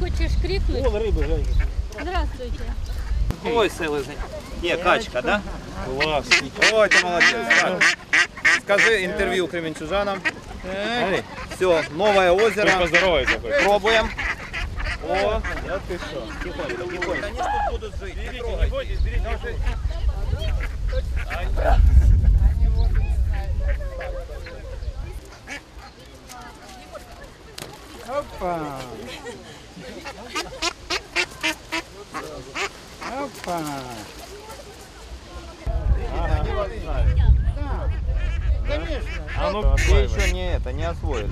хочеш крикнути? Вон риби, глянь. Здравствуйте. Ой, селезень. Ні, качка, да? Клас. Ой, ти молодець. Так. Скажи інтерв'ю кременчужанам. Все, нове Хтось озеро. поздоровається хоч. Пробуємо. О, Я ти що? тихонько, тихонько. Вони ж тут будуть жити. не Беріть, трогай. не бойтесь, беріть, Опа. Опа. Конечно. А ну, Вы еще не это, не освоили.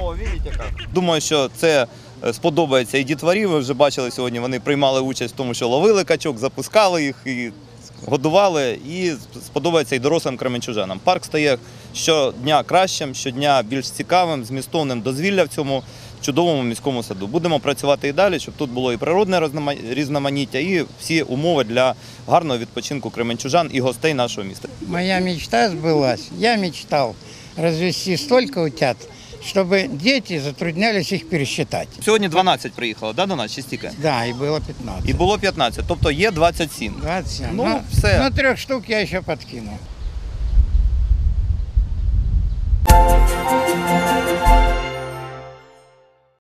О, видите как? Думаю, що це е, сподобається і дітворі. Ви вже бачили сьогодні. Вони приймали участь в тому, що ловили качок, запускали їх і годували. І сподобається і дорослим кременчужанам. Парк стає щодня кращим, щодня більш цікавим, змістовним дозвілля в цьому чудовому міському саду. Будемо працювати і далі, щоб тут було і природне різноманіття, і всі умови для гарного відпочинку кременчужан і гостей нашого міста. Моя мечта сбылась. Я мечтал развести столько утят, чтобы дети затруднялись их пересчитать. Сьогодні 12 приїхало, да, до нас чи стільки? Да, и было 15. І було 15, тобто є 27. 27. Ну, все. Ну, трех штук я еще подкину.